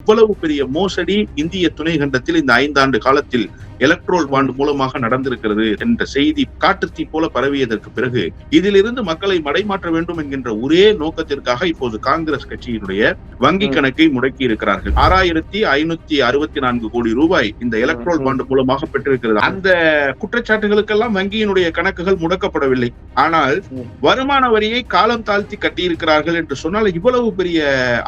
இவ்வளவு பெரிய மோசடி இந்திய துணை கண்டத்தில் இந்த ஐந்தாண்டு காலத்தில் எலக்ட்ரோல் பாண்ட் மூலமாக நடந்திருக்கிறது என்ற செய்தி காட்டுத்தீ போல பரவியதற்கு பிறகு இதிலிருந்து மக்களை மடைமாற்ற வேண்டும் என்கின்ற ஒரே நோக்கத்திற்காக இப்போது காங்கிரஸ் கட்சியினுடைய வங்கி. கணக்கை முடக்கி இருக்கிறார்கள் ஆறாயிரத்தி ஐநூத்தி அறுபத்தி நான்கு கோடி ரூபாய் இந்த எலக்ட்ரோல். பாண்ட் மூலமாக பெற்றிருக்கிறது அந்த குற்றச்சாட்டுகளுக்கெல்லாம் வங்கியினுடைய கணக்குகள் முடக்கப்படவில்லை ஆனால். வருமான வரியை காலம் தாழ்த்தி கட்டியிருக்கிறார்கள் என்று சொன்னால் இவ்வளவு பெரிய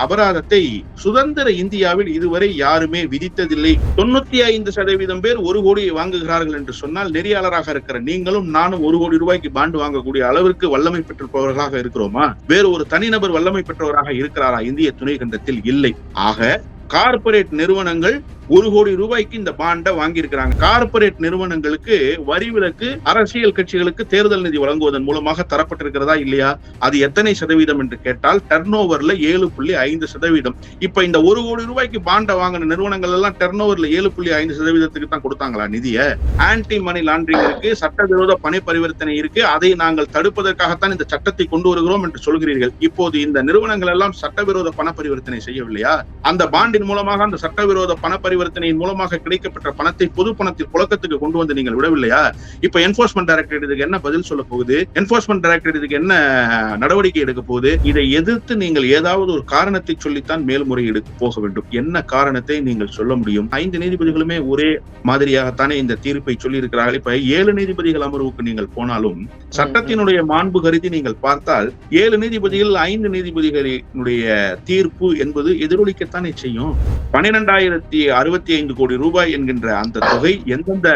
அபராதத்தை சுதந்திர இந்தியாவில் இதுவரை யாருமே விதித்ததில்லை தொண்ணூத்தி ஐந்து சதவீதம் பேர் ஒரு கோடி வாங்குகிறார்கள் என்று சொன்னால் நெறியாளராக இருக்கிற நீங்களும் நானும் ஒரு கோடி ரூபாய்க்கு பாண்டு வாங்கக்கூடிய அளவிற்கு வல்லமை பெற்றிருப்பவர்களாக இருக்கிறோமா? வேறு ஒரு தனிநபர் வல்லமை பெற்றவராக இருக்கிறாரா? இந்திய துணை கண்டத்தில் இல்லை. ஆக கார்பரேட் நிறுவனங்கள் ஒரு கோடி ரூபாய்க்கு இந்த பாண்டை வாங்கியிருக்கிறாங்க. கார்பரேட் நிறுவனங்களுக்கு வரி விலக்கு அரசியல் கட்சிகளுக்கு தேர்தல் நிதி வழங்குவதன் மூலமாக தரப்பட்டிருக்கிறதா இல்லையா? அது எத்தனை சதவீதம் என்று கேட்டால் டர்ன் ஓவர்ல ஏழு புள்ளி ஐந்து சதவீதம். இப்ப இந்த ஒரு கோடி ரூபாய்க்கு பாண்டை வாங்கின நிறுவனங்கள் எல்லாம் டர்ன் ஓவர்ல ஏழு புள்ளி ஐந்து சதவீதத்துக்கு தான் கொடுத்தாங்களா நிதியை? ஆன்டி மணி லாண்டரிங் இருக்கு சட்டவிரோத பண பரிவர்த்தனை இருக்கு. அதை நாங்கள் தடுப்பதற்காகத்தான் இந்த சட்டத்தை கொண்டு வருகிறோம் என்று சொல்கிறீர்கள். இப்போது இந்த நிறுவனங்கள் எல்லாம் சட்டவிரோத பண பரிவர்த்தனை செய்யவில்லையா? அந்த பாண்டின் மூலமாக அந்த சட்டவிரோத பண பரிவர்த்தனையின் மூலமாக கிடைக்கப்பட்ட பணத்தை பொது பணத்தில் புழக்கத்துக்கு கொண்டு வந்து நீங்கள் விடவில்லையா? இப்ப என்போர்ஸ்மெண்ட் டைரக்டரேட் இதுக்கு என்ன பதில் சொல்ல போகுது? என்போர்ஸ்மெண்ட் டைரக்டரேட் இதுக்கு என்ன நடவடிக்கை எடுக்க போகுது? இதை எதிர்த்து நீங்கள் ஏதாவது ஒரு காரணத்தை சொல்லித்தான் மேல்முறையீடு போக வேண்டும். என்ன காரணத்தை நீங்கள் சொல்ல முடியும்? ஐந்து நீதிபதிகளுமே ஒரே மாதிரியாகத்தானே இந்த தீர்ப்பை சொல்லி இருக்கிறார்கள் இப்ப ஏழு நீதிபதிகள் அமர்வுக்கு நீங்கள் போனாலும் சட்டத்தினுடைய மாண்பு கருதி நீங்கள் பார்த்தால் ஏழு நீதிபதிகள் ஐந்து நீதிபதிகளினுடைய தீர்ப்பு என்பது எதிரொலிக்கத்தானே செய்யும்? பன்னிரெண்டாயிரத்தி அறுபத்தி ஐந்து கோடி ரூபாய் என்கின்ற அந்த தொகை எந்தெந்த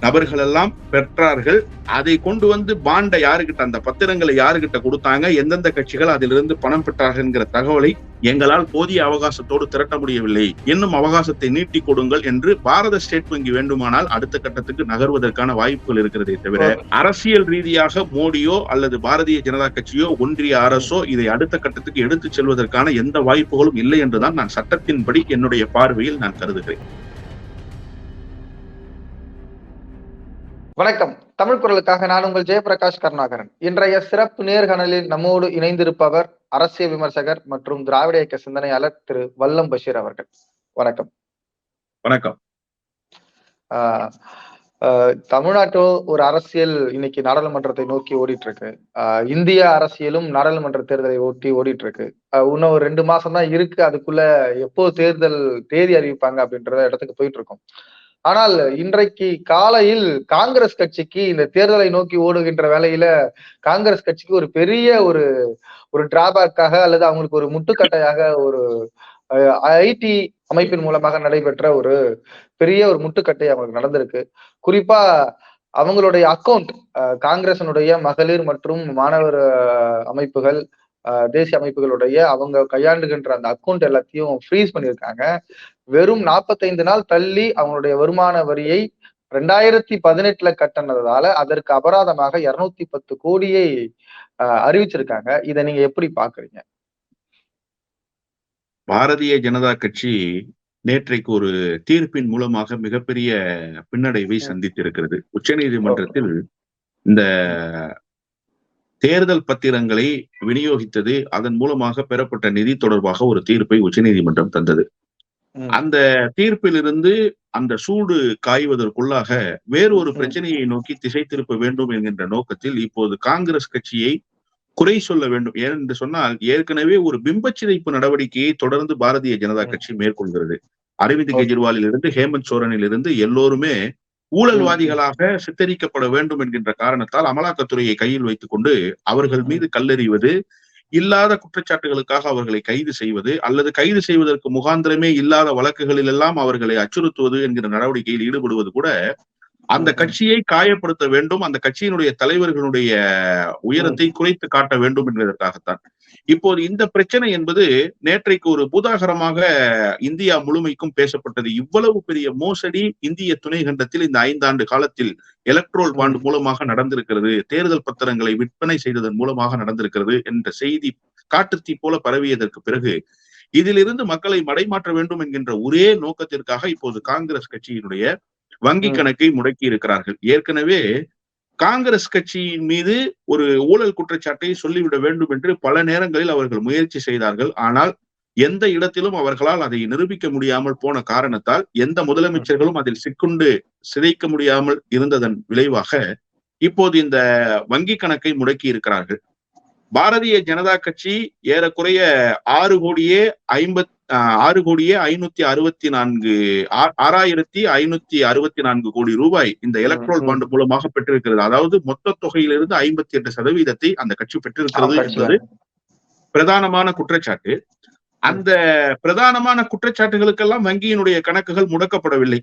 நபர்கள் எல்லாம் பெற்றார்கள் அதை கொண்டு வந்து பாண்டை யாருகிட்ட அந்த பத்திரங்களை யாருகிட்ட கொடுத்தாங்க எந்தெந்த கட்சிகள் அதிலிருந்து பணம் பெற்றார்கள் என்கிற தகவலை எங்களால் போதிய அவகாசத்தோடு திரட்ட முடியவில்லை. இன்னும் அவகாசத்தை நீட்டி கொடுங்கள் என்று பாரத ஸ்டேட் வங்கி வேண்டுமானால் அடுத்த கட்டத்துக்கு நகர்வதற்கான வாய்ப்புகள் இருக்கிறதே தவிர அரசியல் ரீதியாக மோடியோ அல்லது பாரதிய ஜனதா கட்சியோ ஒன்றிய அரசோ இதை அடுத்த கட்டத்துக்கு எடுத்துச் செல்வதற்கான எந்த வாய்ப்புகளும் இல்லை என்றுதான் நான் சட்டத்தின்படி என்னுடைய பார்வையில் நான் கருதுகிறேன். வணக்கம். தமிழ் குரலுக்காக நான் உங்கள் ஜெயபிரகாஷ் கருணாகரன். இன்றைய சிறப்பு நேர்காணலில் நம்மோடு இணைந்திருப்பவர் அரசியல் விமர்சகர் மற்றும் திராவிட இயக்க சிந்தனையாளர் திரு வல்லம் பஷீர் அவர்கள். வணக்கம். வணக்கம். ஆஹ் ஆஹ் தமிழ்நாட்டு ஒரு அரசியல் இன்னைக்கு நாடாளுமன்றத்தை நோக்கி ஓடிட்டு இருக்கு இந்திய அரசியலும் நாடாளுமன்ற தேர்தலை ஒட்டி ஓடிட்டு இருக்கு இன்னும் ஒரு ரெண்டு மாசம் தான் இருக்கு. அதுக்குள்ள எப்போ தேர்தல் தேதி அறிவிப்பாங்க அப்படின்றத இடத்துக்கு போயிட்டு இருக்கோம் ஆனால் இன்றைக்கு காலையில் காங்கிரஸ் கட்சிக்கு இந்த தேர்தலை நோக்கி ஓடுகின்ற வேலையில காங்கிரஸ் கட்சிக்கு ஒரு பெரிய ஒரு ஒரு டிராபேக்காக அல்லது அவங்களுக்கு ஒரு முட்டுக்கட்டையாக ஒரு ஐடி அமைப்பின் மூலமாக நடைபெற்ற ஒரு பெரிய ஒரு முட்டுக்கட்டை அவங்களுக்கு நடந்திருக்கு. குறிப்பா அவங்களுடைய அக்கௌண்ட் காங்கிரசனுடைய மகளிர் மற்றும் மாணவர் அமைப்புகள் தேசிய அமைப்புகளுடைய அவங்க கையாண்டுகின்ற அந்த அக்கௌண்ட் எல்லாத்தையும் ஃப்ரீஸ் பண்ணியிருக்காங்க. வெறும் நாற்பத்தைந்து நாள் தள்ளி அவங்களுடைய வருமான வரியை ரெண்டாயிரத்தி பதினெட்டுல கட்டினதால அதற்கு அபராதமாக இருநூத்தி பத்து கோடியை அறிவிச்சிருக்காங்க. இதை நீங்க எப்படி பாக்குறீங்க பாரதிய ஜனதா கட்சி நேற்றைக்கு ஒரு தீர்ப்பின் மூலமாக மிகப்பெரிய பின்னடைவை சந்தித்திருக்கிறது. உச்சநீதிமன்றத்தில் இந்த தேர்தல் பத்திரங்களை விநியோகித்தது அதன் மூலமாக பெறப்பட்ட நிதி தொடர்பாக ஒரு தீர்ப்பை உச்சநீதிமன்றம் தந்தது அந்த தீர்ப்பிலிருந்து அந்த சூடு காய்வதற்குள்ளாக வேறொரு ம். பிரச்சனையை நோக்கி திசை திருப்ப வேண்டும் என்கின்ற நோக்கத்தில் இப்போது காங்கிரஸ் கட்சியை குறை சொல்ல வேண்டும் ஏனென்று சொன்னால் ஏற்கனவே ஒரு பிம்பச்சிதைப்பு நடவடிக்கையை தொடர்ந்து பாரதிய ஜனதா. கட்சி மேற்கொள்கிறது அரவிந்த். கெஜ்ரிவாலில் இருந்து ஹேமந்த் சோரனில் இருந்து எல்லோருமே ஊழல்வாதிகளாக சித்தரிக்கப்பட வேண்டும் என்கின்ற காரணத்தால் அமலாக்கத்துறையை கையில் வைத்துக் கொண்டு அவர்கள். மீது கல்லெறிவது இல்லாத குற்றச்சாட்டுகளுக்காக அவர்களை கைது செய்வது அல்லது கைது செய்வதற்கு முகாந்திரமே இல்லாத வழக்குகளில் எல்லாம் அவர்களை அச்சுறுத்துவது என்கிற நடவடிக்கையில் ஈடுபடுவது கூட அந்த. கட்சியை காயப்படுத்த வேண்டும் அந்த கட்சியினுடைய தலைவர்களுடைய உயரத்தை குறைத்து காட்ட வேண்டும் என்பதற்காகத்தான் இப்போது இந்த பிரச்சனை என்பது நேற்றைக்கு ஒரு பூதாகரமாக இந்தியா முழுமைக்கும் பேசப்பட்டது. இவ்வளவு பெரிய மோசடி இந்திய துணை கண்டத்தில் இந்த ஐந்தாண்டு காலத்தில் எலக்ட்ரோல் பாண்ட் மூலமாக நடந்திருக்கிறது. தேர்தல் பத்திரங்களை விற்பனை செய்ததன் மூலமாக நடந்திருக்கிறது என்ற செய்தி காட்டுத்தீ போல பரவியதற்கு பிறகு இதிலிருந்து மக்களை மடைமாற்ற வேண்டும் என்கின்ற ஒரே நோக்கத்திற்காக இப்போது காங்கிரஸ் கட்சியினுடைய வங்கி. கணக்கை முடக்கி இருக்கிறார்கள் ஏற்கனவே காங்கிரஸ் கட்சியின் மீது ஒரு ஊழல் குற்றச்சாட்டை சொல்லிவிட வேண்டும் என்று பல நேரங்களில் அவர்கள் முயற்சி செய்தார்கள். ஆனால் எந்த இடத்திலும் அவர்களால் அதை நிரூபிக்க முடியாமல் போன காரணத்தால் எந்த முதலமைச்சர்களும் அதில் சிக்குண்டு சிதைக்க முடியாமல் இருந்ததன் விளைவாக இப்போது இந்த வங்கி கணக்கை முடக்கி இருக்கிறார்கள். பாரதிய ஜனதா கட்சி ஏறக்குறைய ஆறு கோடியே ஐம்பத் ஆறு கோடியே ஐநூத்தி அறுபத்தி நான்கு ஆறாயிரத்தி ஐநூத்தி அறுபத்தி நான்கு கோடி ரூபாய் இந்த எலக்ட்ரோல். பாண்டு மூலமாக பெற்றிருக்கிறது. அதாவது மொத்த தொகையிலிருந்து ஐம்பத்தி எட்டு சதவீதத்தை அந்த கட்சி பெற்றிருக்கிறது என்பது பிரதானமான குற்றச்சாட்டு. அந்த பிரதானமான குற்றச்சாட்டுகளுக்கெல்லாம் வங்கியினுடைய கணக்குகள் முடக்கப்படவில்லை.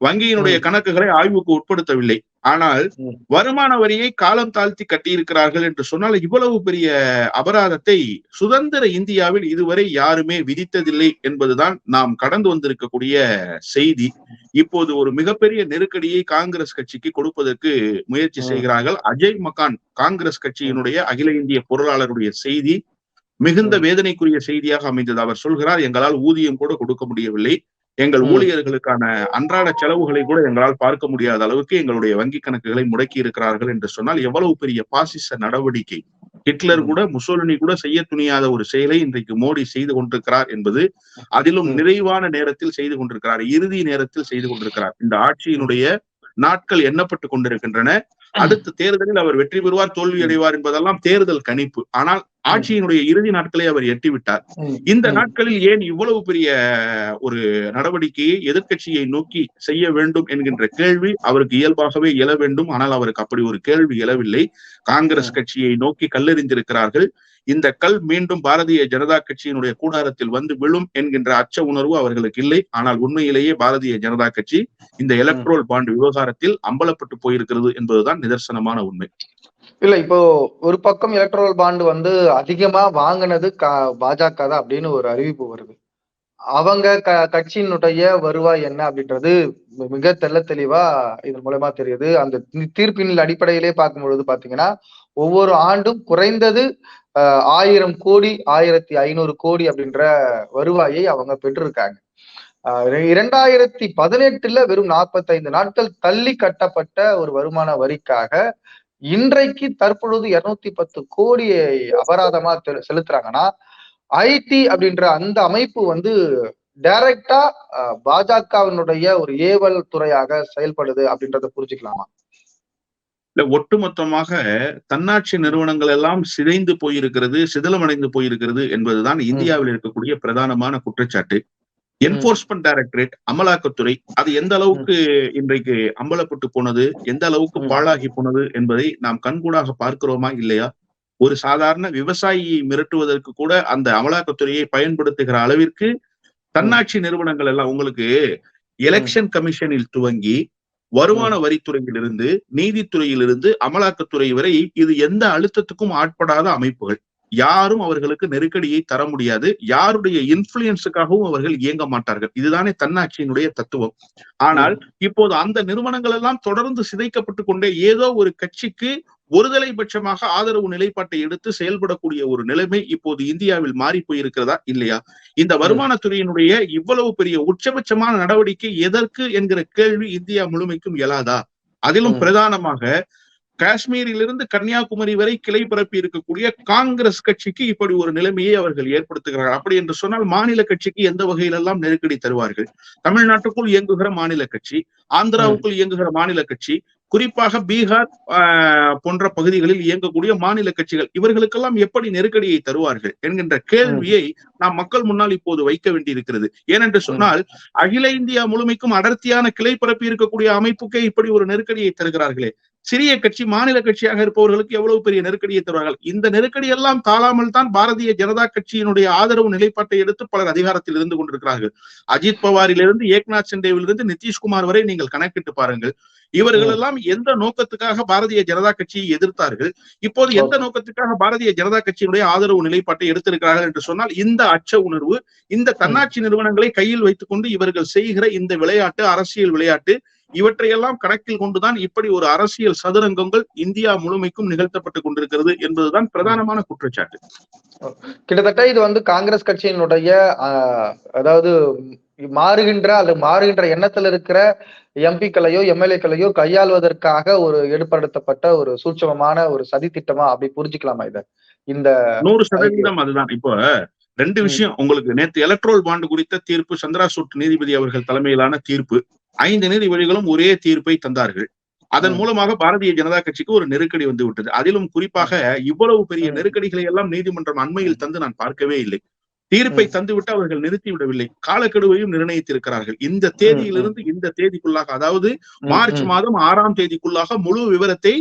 வங்கியினுடைய. கணக்குகளை ஆய்வுக்கு உட்படுத்தவில்லை. ஆனால். வருமான வரியை காலம் தாழ்த்தி கட்டியிருக்கிறார்கள் என்று சொன்னால் இவ்வளவு பெரிய அபராதத்தை சுதந்திர இந்தியாவில் இதுவரை யாருமே விதித்ததில்லை என்பதுதான் நாம் கடந்து வந்திருக்கக்கூடிய செய்தி இப்போது ஒரு மிகப்பெரிய நெருக்கடியை காங்கிரஸ் கட்சிக்கு கொடுப்பதற்கு முயற்சி. செய்கிறார்கள் அஜய் மகான் காங்கிரஸ் கட்சியினுடைய அகில இந்திய பொருளாளருடைய செய்தி மிகுந்த. வேதனைக்குரிய செய்தியாக அமைந்தது அவர் சொல்கிறார் எங்களால் ஊதியம் கூட கொடுக்க முடியவில்லை எங்கள். ஊழியர்களுக்கான அன்றாட செலவுகளை கூட எங்களால் பார்க்க முடியாத அளவுக்கு எங்களுடைய வங்கி கணக்குகளை முடக்கி இருக்கிறார்கள் என்று சொன்னால் எவ்வளவு பெரிய பாசிச நடவடிக்கை ஹிட்லர். கூட முசோலினி கூட செய்ய துணியாத ஒரு செயலை இன்றைக்கு மோடி செய்து கொண்டிருக்கிறார் என்பது அதிலும். நிறைவான நேரத்தில் செய்து கொண்டிருக்கிறார் இறுதி நேரத்தில் செய்து கொண்டிருக்கிறார் இந்த ஆட்சியினுடைய நாட்கள் எண்ணப்பட்டு கொண்டிருக்கின்றன அடுத்த தேர்தலில் அவர் வெற்றி பெறுவார் தோல்வி அடைவார் என்பதெல்லாம் தேர்தல் கணிப்பு. ஆனால் ஆட்சியினுடைய இறுதி நாட்களை அவர் எட்டிவிட்டார். இந்த. நாட்களில் ஏன் இவ்வளவு பெரிய ஒரு நடவடிக்கையை எதிர்க்கட்சியை நோக்கி செய்ய வேண்டும் என்கின்ற கேள்வி அவருக்கு இயல்பாகவே எழ வேண்டும். ஆனால் அவருக்கு அப்படி ஒரு கேள்வி எழவில்லை. காங்கிரஸ். கட்சியை நோக்கி கல்லெறிந்திருக்கிறார்கள். இந்த கல் மீண்டும் பாரதிய ஜனதா கட்சியினுடைய கூடாரத்தில் வந்து விழும் என்கின்ற அச்ச உணர்வு அவர்களுக்கு இல்லை. ஆனால் உண்மையிலேயே பாரதிய ஜனதா கட்சி இந்த எலக்ட்ரோல் பாண்ட் விவகாரத்தில் அம்பலப்பட்டு போயிருக்கிறது என்பதுதான் நிதர்சனமான உண்மை. இல்ல இப்போ ஒரு பக்கம் எலக்ட்ரல் பாண்டு வந்து அதிகமா வாங்கினது பாஜக தான் அப்படின்னு ஒரு அறிவிப்பு வருது. அவங்க க கட்சியினுடைய வருவாய் என்ன அப்படின்றது மிக தெள்ள தெளிவா இதன் மூலமா தெரியுது. அந்த தீர்ப்பின் அடிப்படையிலே பார்க்கும் பொழுது பாத்தீங்கன்னா ஒவ்வொரு ஆண்டும் குறைந்தது ஆயிரம் கோடி ஆயிரத்தி ஐநூறு கோடி அப்படின்ற வருவாயை அவங்க பெற்றிருக்காங்க. இரண்டாயிரத்தி பதினெட்டுல வெறும் நாற்பத்தைந்து நாட்கள் தள்ளி கட்டப்பட்ட ஒரு வருமான வரிக்காக இன்றைக்கு தற்பொழுது இருநூத்தி பத்து கோடியை அபராதமா செலுத்துறாங்கன்னா ஐடி அப்படின்ற அந்த அமைப்பு வந்து டைரக்டா பாஜகவினுடைய ஒரு ஏவல் துறையாக செயல்படுது அப்படின்றத புரிஞ்சுக்கலாமா? இல்ல ஒட்டுமொத்தமாக தன்னாட்சி நிறுவனங்கள் எல்லாம் சிதைந்து போயிருக்கிறது சிதிலமடைந்து போயிருக்கிறது என்பதுதான் இந்தியாவில் இருக்கக்கூடிய பிரதானமான குற்றச்சாட்டு. என்போர்ஸ்மெண்ட் டைரக்டரேட் அமலாக்கத்துறை அது எந்த அளவுக்கு இன்றைக்கு அம்பலப்பட்டு போனது எந்த அளவுக்கு. பாழாகி போனது என்பதை நாம் கண்கூடாக பார்க்கிறோமா இல்லையா? ஒரு சாதாரண விவசாயியை மிரட்டுவதற்கு கூட அந்த அமலாக்கத்துறையை பயன்படுத்துகிற அளவிற்கு தன்னாட்சி நிறுவனங்கள் எல்லாம் உங்களுக்கு எலெக்ஷன் கமிஷனில் துவங்கி வருமான வரித்துறையிலிருந்து நீதித்துறையிலிருந்து அமலாக்கத்துறை வரை இது எந்த அழுத்தத்துக்கும் ஆட்படாத அமைப்புகள். யாரும் அவர்களுக்கு நெருக்கடியை தர முடியாது. யாருடைய இன்ஃபுளுயன்ஸுக்காகவும் அவர்கள் இயங்க மாட்டார்கள். இதுதானே தன்னாட்சியினுடைய தத்துவம். ஆனால் இப்போது அந்த நிறுவனங்கள் எல்லாம் தொடர்ந்து சிதைக்கப்பட்டு கொண்டே ஏதோ ஒரு கட்சிக்கு ஒருதலை பட்சமாக ஆதரவு நிலைப்பாட்டை எடுத்து செயல்படக்கூடிய ஒரு நிலைமை இப்போது இந்தியாவில் மாறி போயிருக்கிறதா இல்லையா? இந்த வருமானத்துறையினுடைய இவ்வளவு பெரிய உச்சபட்சமான நடவடிக்கை எதற்கு என்கிற கேள்வி இந்தியா முழுமைக்கும் எழாதா? அதிலும். பிரதானமாக காஷ்மீரிலிருந்து கன்னியாகுமரி வரை கிளை பரப்பி இருக்கக்கூடிய காங்கிரஸ் கட்சிக்கு இப்படி ஒரு நிலைமையை அவர்கள் ஏற்படுத்துகிறார்கள். அப்படி என்று சொன்னால் மாநில கட்சிக்கு எந்த வகையிலெல்லாம் நெருக்கடி தருவார்கள்? தமிழ்நாட்டுக்குள் இயங்குகிற மாநில கட்சி ஆந்திராவுக்குள் இயங்குகிற மாநில கட்சி குறிப்பாக பீகார் ஆஹ், போன்ற பகுதிகளில் இயங்கக்கூடிய மாநில கட்சிகள் இவர்களுக்கெல்லாம் எப்படி நெருக்கடியை தருவார்கள் என்கின்ற கேள்வியை நாம் மக்கள் முன்னால் இப்போது வைக்க வேண்டியிருக்கிறது. ஏனென்று சொன்னால் அகில இந்தியா முழுமைக்கும் அடர்த்தியான கிளை பரப்பி இருக்கக்கூடிய அமைப்புக்கே இப்படி ஒரு நெருக்கடியை தருகிறார்களே. சிறிய கட்சி மாநில கட்சியாக இருப்பவர்களுக்கு எவ்வளவு பெரிய நெருக்கடியை தருவார்கள்? இந்த நெருக்கடி எல்லாம் தாழாமல் தான் பாரதிய ஜனதா கட்சியினுடைய ஆதரவு நிலைப்பாட்டை எடுத்து பலர் அதிகாரத்தில் இருந்து கொண்டிருக்கிறார்கள். அஜித் பவாரிலிருந்து ஏக்நாத் சிண்டேவிலிருந்து நிதிஷ்குமார் வரை நீங்கள் கணக்கிட்டு பாருங்கள். இவர்கள் எல்லாம் எந்த நோக்கத்துக்காக பாரதிய ஜனதா கட்சியை எதிர்த்தார்கள்? இப்போது எந்த நோக்கத்துக்காக பாரதிய ஜனதா கட்சியினுடைய ஆதரவு நிலைப்பாட்டை எடுத்திருக்கிறார்கள் என்று சொன்னால் இந்த அச்ச உணர்வு இந்த தன்னாட்சி நிறுவனங்களை கையில் வைத்துக் கொண்டு இவர்கள் செய்கிற இந்த விளையாட்டு அரசியல் விளையாட்டு இவற்றையெல்லாம் கணக்கில் கொண்டுதான் இப்படி ஒரு அரசியல் சதுரங்கங்கள் இந்தியா முழுமைக்கும் நிகழ்த்தப்பட்டு கொண்டிருக்கிறது என்பதுதான் பிரதானமான குற்றச்சாட்டு. கிட்டத்தட்ட இது வந்து காங்கிரஸ் கட்சியினுடைய அதாவது மாறுகின்ற அல்லது மாறுகின்ற எண்ணத்துல இருக்கிற எம்பிக்களையோ எம்எல்ஏக்களையோ கையாள்வதற்காக ஒரு எடுப்படுத்தப்பட்ட ஒரு சூட்சமமான ஒரு சதி திட்டமா அப்படி புரிஞ்சுக்கலாமா இத? இந்த நூறு சதவீதம் அதுதான். இப்போ ரெண்டு. விஷயம். உங்களுக்கு நேத்து எலக்ட்ரோல் பாண்டு குறித்த தீர்ப்பு சந்திராசூட் நீதிபதி அவர்கள் தலைமையிலான தீர்ப்பு. ஐந்து நீதிபதிகளும் ஒரே தீர்ப்பை தந்தார்கள் அதன். மூலமாக பாரதிய ஜனதா கட்சிக்கு ஒரு நெருக்கடி வந்து விட்டது அதிலும் குறிப்பாக இவ்வளவு பெரிய. நெருக்கடிகளை எல்லாம் நீதிமன்றம் அண்மையில் தந்து நான் பார்க்கவே இல்லை தீர்ப்பை. தந்துவிட்டு அவர்கள் நிறுத்தி விடவில்லை காலக்கெடுவையும் நிர்ணயித்திருக்கிறார்கள் இந்த தேதியிலிருந்து இந்த தேதிக்குள்ளாக அதாவது மார்ச். மாதம் ஆறாம் தேதிக்குள்ளாக முழு விவரத்தை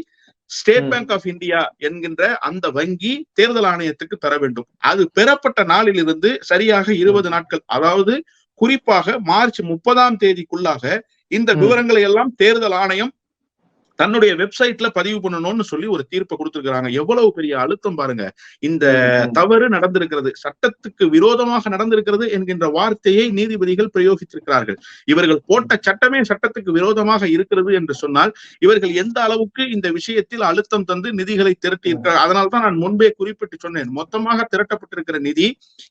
ஸ்டேட். பேங்க் ஆஃப் இந்தியா என்கின்ற அந்த வங்கி தேர்தல் ஆணையத்துக்கு தர வேண்டும் அது பெறப்பட்ட நாளிலிருந்து சரியாக இருபது நாட்கள் அதாவது குறிப்பாக மார்ச் முப்பதாம் தேதிக்குள்ளாக இந்த. விவரங்களை எல்லாம் தேர்தல் ஆணையம் தன்னுடைய வெப்சைட்ல பதிவு பண்ணணும்னு சொல்லி ஒரு தீர்ப்பை கொடுத்திருக்கிறாங்க. எவ்வளவு பெரிய அழுத்தம் பாருங்க. இந்த. தவறு நடந்திருக்கிறது சட்டத்துக்கு விரோதமாக நடந்திருக்கிறது என்கின்ற வார்த்தையை நீதிபதிகள் பிரயோகித்திருக்கிறார்கள். இவர்கள் போட்ட சட்டமே சட்டத்துக்கு விரோதமாக இருக்கிறது என்று சொன்னால் இவர்கள் எந்த அளவுக்கு இந்த விஷயத்தில் அழுத்தம் தந்து நிதிகளை திரட்டி இருக்கிறார் அதனால தான் நான் முன்பே குறிப்பிட்டு சொன்னேன். மொத்தமாக திரட்டப்பட்டிருக்கிற நிதி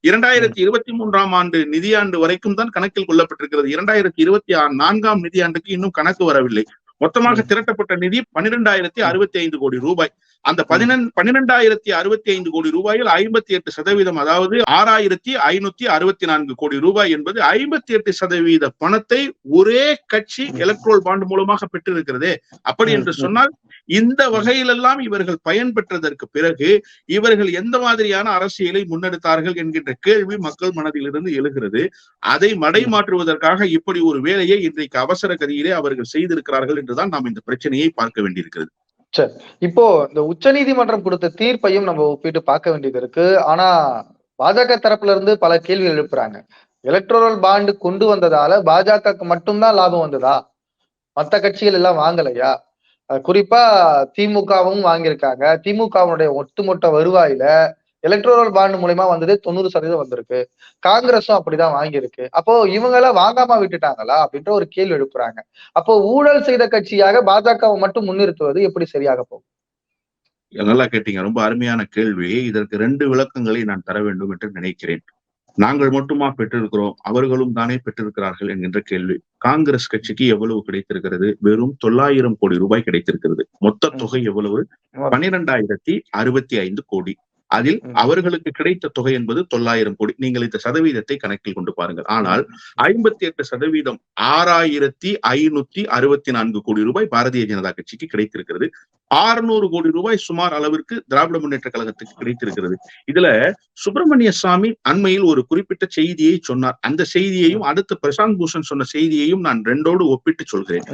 இரண்டாயிரத்தி இருபத்தி மூன்றாம் ஆண்டு நிதியாண்டு வரைக்கும் தான் கணக்கில் கொள்ளப்பட்டிருக்கிறது. இரண்டாயிரத்தி இருபத்தி நான்காம் நிதியாண்டுக்கு இன்னும் கணக்கு வரவில்லை. மொத்தமாக. திரட்டப்பட்ட நிதி பன்னிரெண்டாயிரத்தி அறுபத்தி ஐந்து கோடி ரூபாய் அந்த பதினெண் பன்னிரெண்டாயிரத்தி அறுபத்தி ஐந்து கோடி ரூபாயில் ஐம்பத்தி எட்டு சதவீதம் அதாவது ஆறாயிரத்தி ஐநூத்தி அறுபத்தி நான்கு கோடி ரூபாய் என்பது ஐம்பத்தி எட்டு சதவீத பணத்தை ஒரே கட்சி. எலக்ட்ரோல் பாண்ட் மூலமாக பெற்றிருக்கிறதே அப்படி என்று. சொன்னால் இந்த வகையிலெல்லாம் இவர்கள் பயன் பெற்றதற்கு பிறகு இவர்கள் எந்த மாதிரியான அரசியலை முன்னெடுத்தார்கள் என்கின்ற கேள்வி மக்கள் மனதிலிருந்து எழுகிறது. அதை மடை. மாற்றுவதற்காக இப்படி ஒரு வேலையை இன்றைக்கு அவசர கதியிலே அவர்கள் செய்திருக்கிறார்கள் என்றுதான் நாம் இந்த பிரச்சனையை பார்க்க வேண்டியிருக்கிறது. இப்போ இந்த உச்சநீதிமன்றம் கொடுத்த தீர்ப்பையும் நம்ம ஒப்பிட்டு பார்க்க வேண்டியது இருக்கு. ஆனா பாஜக தரப்புல இருந்து பல கேள்விகள் எழுப்புறாங்க. எலக்ட்ரல் பாண்டு கொண்டு வந்ததால பாஜகவுக்கு மட்டும்தான் லாபம் வந்ததா? மத்த கட்சிகள் எல்லாம் வாங்கலையா? குறிப்பா திமுகவும் வாங்கியிருக்காங்க. திமுகவுடைய ஒட்டுமொத்த வருவாயில எலக்ட்ரோரல் பாண்டு மூலியமா வந்தது தொண்ணூறு சதவீதம் வந்திருக்கு. காங்கிரஸும் அப்படிதான் வாங்கியிருக்கு. அப்போ இவங்க எல்லாம் வாங்காம விட்டுட்டாங்களா அப்படின்ற ஒரு கேள்வி எழுப்புறாங்க. அப்போ ஊழல் செய்த கட்சியாக பாஜகவை மட்டும் முன்னிறுத்துவது எப்படி சரியாக போகும்? நல்லா கேட்டீங்க. ரொம்ப அருமையான கேள்வி. இதற்கு ரெண்டு விளக்கங்களை நான் தர வேண்டும் என்று நினைக்கிறேன். நாங்கள் மட்டுமா பெற்றிருக்கிறோம் அவர்களும் தானே பெற்றிருக்கிறார்கள் என்கின்ற கேள்வி. காங்கிரஸ் கட்சிக்கு எவ்வளவு கிடைத்திருக்கிறது? வெறும் தொள்ளாயிரம் கோடி ரூபாய் கிடைத்திருக்கிறது. மொத்த தொகை எவ்வளவு? பன்னிரெண்டாயிரத்தி அறுபத்தி ஐந்து கோடி. அதில். அவர்களுக்கு கிடைத்த தொகை என்பது தொள்ளாயிரம் கோடி. நீங்கள் இந்த சதவீதத்தை கணக்கில் கொண்டு பாருங்கள். ஆனால் ஐம்பத்தி எட்டு சதவீதம் ஆறாயிரத்தி ஐநூத்தி அறுபத்தி நான்கு கோடி ரூபாய் பாரதிய ஜனதா கட்சிக்கு கிடைத்திருக்கிறது. ஆறுநூறு கோடி ரூபாய் சுமார் அளவிற்கு திராவிட முன்னேற்ற கழகத்துக்கு கிடைத்திருக்கிறது. இதுல சுப்பிரமணிய சாமி அண்மையில் ஒரு குறிப்பிட்ட செய்தியை சொன்னார். அந்த செய்தியையும் அடுத்து பிரசாந்த் பூஷன் சொன்ன செய்தியையும் நான் ரெண்டோடு ஒப்பிட்டு சொல்கிறேன்.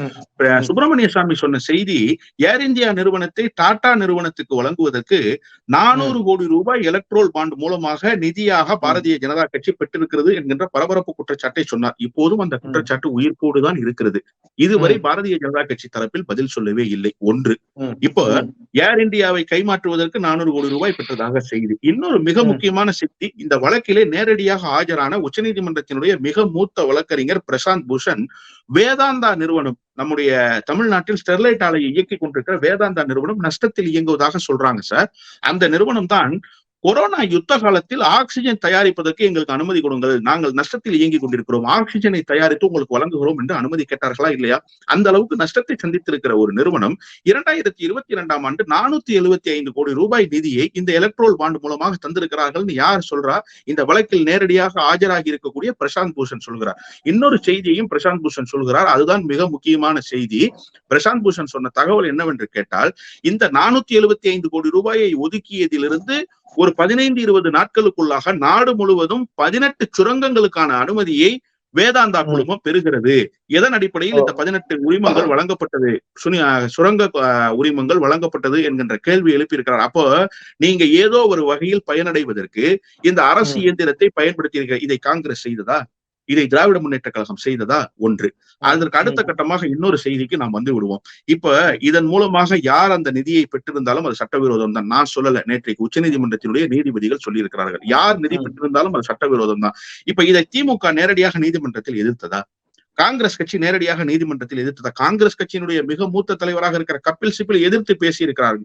சுப்பிரமணிய சாமி சொன்ன செய்தி ஏர் இந்தியா நிறுவனத்தை டாடா நிறுவனத்துக்கு வழங்குவதற்கு நானூறு கோடி ரூபாய் எலக்ட்ரோல் பாண்ட் மூலமாக நிதியாக பாரதிய ஜனதா கட்சி பெற்றிருக்கிறது என்கின்ற பரபரப்பு குற்றச்சாட்டை சொன்னார். இப்போதும் அந்த குற்றச்சாட்டு உயிர்ப்போடு தான் இருக்கிறது. இதுவரை பாரதிய ஜனதா கட்சி தரப்பில் பதில் சொல்லவே இல்லை. ஒன்று. இப்போ. ஏர் இந்தியாவை கைமாற்றுவதற்கு நானூறு கோடி ரூபாய் பெற்றதாக செய்தி இன்னொரு மிக. முக்கியமான செய்தி இந்த வழக்கிலே நேரடியாக ஆஜரான உச்சநீதிமன்றத்தினுடைய மிக மூத்த வழக்கறிஞர் பிரசாந்த் பூஷன் வேதாந்தா நிறுவனம் நம்முடைய தமிழ்நாட்டில் ஸ்டெர்லைட் ஆலையை இயக்கி கொண்டிருக்கிற வேதாந்தா நிறுவனம் நஷ்டத்தில் இயங்குவதாக சொல்றாங்க சார் அந்த நிறுவனம் தான் கொரோனா யுத்த காலத்தில் ஆக்சிஜன் தயாரிப்பதற்கு எங்களுக்கு அனுமதி கொடுங்கள். நாங்கள் நஷ்டத்தில் இயங்கிக் கொண்டிருக்கிறோம். ஆக்சிஜனை தயாரித்து உங்களுக்கு வழங்குகிறோம் என்று அனுமதி கேட்டார்களா இல்லையா? அந்த அளவுக்கு நஷ்டத்தை சந்தித்திருக்கிற ஒரு நிறுவனம் இரண்டாயிரத்தி இருபத்தி இரண்டாம் ஆண்டு நானூத்தி எழுபத்தி ஐந்து கோடி ரூபாய் நிதியை இந்த எலக்ட்ரோல் பாண்ட் மூலமாக தந்திருக்கிறார்கள் யார் சொல்றா? இந்த வழக்கில் நேரடியாக ஆஜராகி இருக்கக்கூடிய பிரசாந்த் பூஷன் சொல்கிறார். இன்னொரு செய்தியையும் பிரசாந்த் பூஷன் சொல்கிறார். அதுதான் மிக முக்கியமான செய்தி. பிரசாந்த் பூஷன் சொன்ன தகவல் என்னவென்று கேட்டால் இந்த நானூத்தி எழுபத்தி ஐந்து கோடி ரூபாயை ஒதுக்கியதிலிருந்து ஒரு பதினைந்து இருபது நாட்களுக்குள்ளாக நாடு முழுவதும் பதினெட்டு சுரங்கங்களுக்கான அனுமதியை வேதாந்தா. குழுமம் பெறுகிறது எதன் அடிப்படையில் இந்த பதினெட்டு உரிமங்கள் வழங்கப்பட்டது சுனி சுரங்க உரிமங்கள் வழங்கப்பட்டது என்கின்ற கேள்வி எழுப்பியிருக்கிறார் அப்போ நீங்க ஏதோ ஒரு வகையில் பயனடைவதற்கு இந்த அரசு. இயந்திரத்தை பயன்படுத்தி இதை காங்கிரஸ் செய்ததா இதை திராவிட முன்னேற்ற கழகம் செய்ததா? ஒன்று. அதற்கு அடுத்த. கட்டமாக இன்னொரு செய்திக்கு நாம் வந்து விடுவோம். இப்ப இதன் மூலமாக யார் அந்த நிதியை பெற்றிருந்தாலும் அது சட்டவிரோதம் தான். நான் சொல்லல. நேற்றைக்கு உச்சநீதிமன்றத்தினுடைய நீதிபதிகள் சொல்லியிருக்கிறார்கள். யார் நிதி. பெற்றிருந்தாலும் அது சட்டவிரோதம் தான். இப்ப இதை திமுக நேரடியாக நீதிமன்றத்தில் எதிர்த்ததா? காங்கிரஸ் கட்சி நேரடியாக நீதிமன்றத்தில் எதிர்த்ததா? காங்கிரஸ் கட்சியினுடைய மிக மூத்த தலைவராக இருக்கிற கபில் சிபில் எதிர்த்து பேசியிருக்கிறார்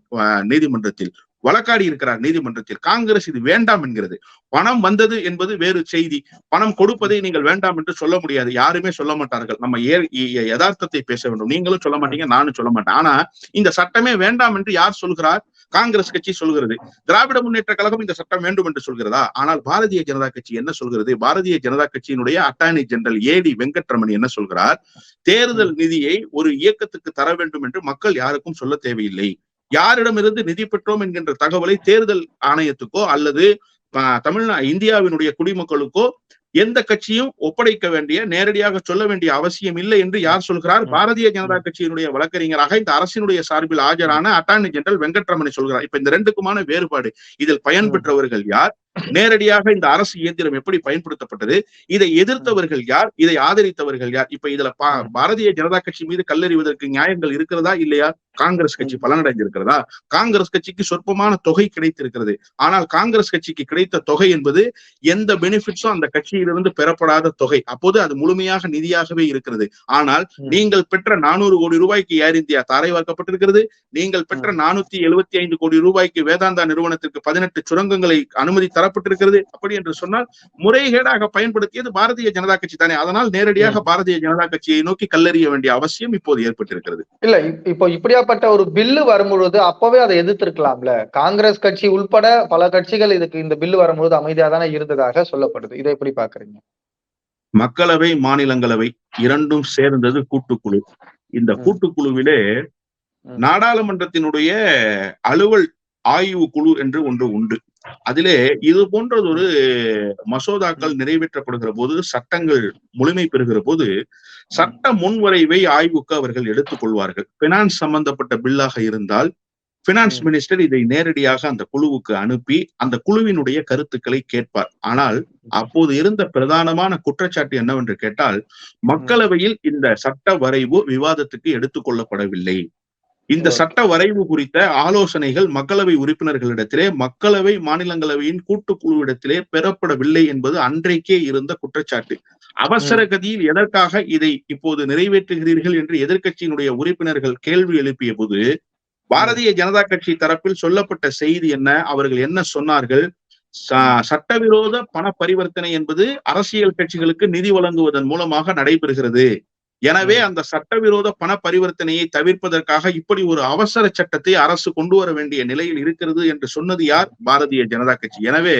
நீதிமன்றத்தில். வழக்காடி இருக்கிறார் நீதிமன்றத்தில். காங்கிரஸ் இது வேண்டாம் என்கிறது. பணம் வந்தது என்பது வேறு செய்தி. பணம் கொடுப்பதை நீங்கள் வேண்டாம் என்று சொல்ல முடியாது. யாருமே சொல்ல மாட்டார்கள். நம்ம ஏ- யதார்த்தத்தை பேச வேண்டும். நீங்களும் சொல்ல மாட்டீங்க நானும் சொல்ல மாட்டேன். ஆனா இந்த சட்டமே வேண்டாம் என்று யார் சொல்கிறார்? காங்கிரஸ் கட்சி சொல்கிறது. திராவிட முன்னேற்ற கழகம் இந்த சட்டம் வேண்டும் என்று சொல்கிறதா? ஆனால் பாரதிய ஜனதா கட்சி என்ன சொல்கிறது? பாரதிய ஜனதா கட்சியினுடைய அட்டார்னி ஜெனரல் ஏடி வெங்கட்ரமணி என்ன சொல்கிறார்? தேர்தல் நிதியை ஒரு இயக்கத்துக்கு தர வேண்டும் என்று மக்கள் யாருக்கும் சொல்ல தேவையில்லை. யாரிடமிருந்து நிதி பெற்றோம் என்கின்ற தகவலை தேர்தல் ஆணையத்துக்கோ அல்லது தமிழ்நா இந்தியாவினுடைய குடிமக்களுக்கோ எந்த கட்சியும் ஒப்படைக்க வேண்டிய நேரடியாக சொல்ல வேண்டிய அவசியம் இல்லை என்று யார் சொல்கிறார். பாரதிய ஜனதா கட்சியினுடைய வழக்கறிஞராக இந்த அரசினுடைய சார்பில் ஆஜரான அட்டார்னி ஜெனரல் வெங்கட்ரமணி சொல்கிறார். இப்ப இந்த ரெண்டுக்குமான வேறுபாடு இதில் பயன்பெற்றவர்கள் யார்? நேரடியாக இந்த அரசு இயந்திரம் எப்படி பயன்படுத்தப்பட்டது? இதை எதிர்த்தவர்கள் யார்? இதை ஆதரித்தவர்கள் யார்? இப்ப இதுல பாரதிய ஜனதா கட்சி மீது கல்லறிவதற்கு நியாயங்கள் இருக்கிறதா இல்லையா? காங்கிரஸ் கட்சி பலனடைந்திருக்கிறதா? காங்கிரஸ் கட்சிக்கு சொற்பமான தொகை கிடைத்திருக்கிறது. ஆனால் காங்கிரஸ் கட்சிக்கு கிடைத்த தொகை என்பது எந்த பெனிஃபிட்ஸும் அந்த கட்சியிலிருந்து பெறப்படாத தொகை. அப்போது அது முழுமையாக நிதியாகவே இருக்கிறது. ஆனால். நீங்கள் பெற்ற நானூறு கோடி ரூபாய்க்கு ஏர் இந்தியா தாரை வார்க்கப்பட்டிருக்கிறது நீங்கள் பெற்ற நானூத்தி எழுபத்தி ஐந்து கோடி ரூபாய்க்கு வேதாந்தா நிறுவனத்திற்கு பதினெட்டு சுரங்கங்களை அனுமதி தரப்பட்டிருக்கிறது அப்படி என்று சொன்னால் முறைகேடாக பயன்படுத்தியது பாரதிய ஜனதா கட்சி தானே. அதனால் நேரடியாக பாரதிய ஜனதா கட்சியை நோக்கி கல்லறிய வேண்டிய அவசியம் இப்போது ஏற்பட்டிருக்கிறது. இல்ல இப்- இப்போ இப்படியாப்பட்ட ஒரு பில்லு வரும்பொழுது அப்பவே அதை எதிர்த்திருக்கலாம்ல. காங்கிரஸ் கட்சி உள்பட பல கட்சிகள் இதுக்கு இந்த பில்லு வரும்போது அமைதியா தானே இருந்ததாக சொல்லப்படுது. இதை எப்படி பாக்குறீங்க மக்களவை மாநிலங்களவை இரண்டும் சேர்ந்தது கூட்டுக்குழு. இந்த. கூட்டுக்குழுவிலே. நாடாளுமன்றத்தினுடைய அலுவல் ஆய்வு குழு என்று ஒன்று உண்டு. அதிலே இது போன்றதொரு மசோதாக்கள் நிறைவேற்றப்படுகிற போது சட்டங்கள் முழுமை பெறுகிற போது சட்ட முன்வரைவை ஆய்வுக்கு அவர்கள் எடுத்துக் கொள்வார்கள். பினான்ஸ் சம்பந்தப்பட்ட பில்லாக இருந்தால் பினான்ஸ். மினிஸ்டர் இதை நேரடியாக அந்த குழுவுக்கு அனுப்பி அந்த குழுவினுடைய கருத்துக்களை கேட்பார். ஆனால் அப்போது இருந்த பிரதானமான குற்றச்சாட்டு என்னவென்று கேட்டால் மக்களவையில் இந்த சட்ட வரைவு விவாதத்துக்கு எடுத்துக் கொள்ளப்படவில்லை. இந்த. சட்ட வரைவு குறித்த ஆலோசனைகள் மக்களவை உறுப்பினர்களிடத்திலே மக்களவை மாநிலங்களவையின் கூட்டுக்குழுவிடத்திலே பெறப்படவில்லை என்பது அன்றைக்கே இருந்த குற்றச்சாட்டு. அவசர கதியில் எதற்காக இதை இப்போது நிறைவேற்றுகிறீர்கள் என்று எதிர்க்கட்சியினுடைய உறுப்பினர்கள் கேள்வி எழுப்பிய போது பாரதிய ஜனதா கட்சி தரப்பில் சொல்லப்பட்ட செய்தி என்ன? அவர்கள் என்ன சொன்னார்கள்? சட்டவிரோத பண பரிவர்த்தனை என்பது அரசியல் கட்சிகளுக்கு நிதி வழங்குவதன் மூலமாக நடைபெறுகிறது. எனவே அந்த சட்டவிரோத பண பரிவர்த்தனையை தவிர்ப்பதற்காக இப்படி ஒரு அவசர சட்டத்தை அரசு கொண்டு வர வேண்டிய நிலையில் இருக்கிறது என்று சொன்னது யார்? பாரதிய ஜனதா கட்சி. எனவே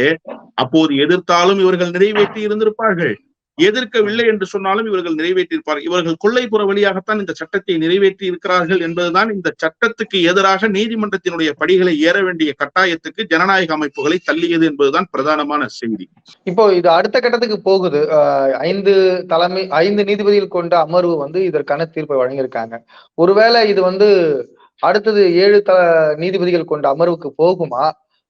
அப்போது எதிர்த்தாலும் இவர்கள் நிறைவேற்றி இருந்திருப்பார்கள். எதிர்க்கவில்லை என்று சொன்னாலும் இவர்கள் நிறைவேற்றியிருப்பார்கள். இவர்கள் கொள்ளைப்புற வழியாகத்தான் இந்த சட்டத்தை நிறைவேற்றி இருக்கிறார்கள் என்பதுதான் இந்த சட்டத்துக்கு எதிராக நீதிமன்றத்தினுடைய படிகளை ஏற வேண்டிய கட்டாயத்துக்கு ஜனநாயக அமைப்புகளை தள்ளியது என்பதுதான் பிரதானமான செய்தி. இப்போ இது அடுத்த கட்டத்துக்கு போகுது. ஐந்து தலைமை ஐந்து நீதிபதிகள் கொண்ட அமர்வு வந்து இதற்கான தீர்ப்பை வழங்கியிருக்காங்க. ஒருவேளை இது வந்து அடுத்தது ஏழு த நீதிபதிகள் கொண்ட அமர்வுக்கு போகுமா?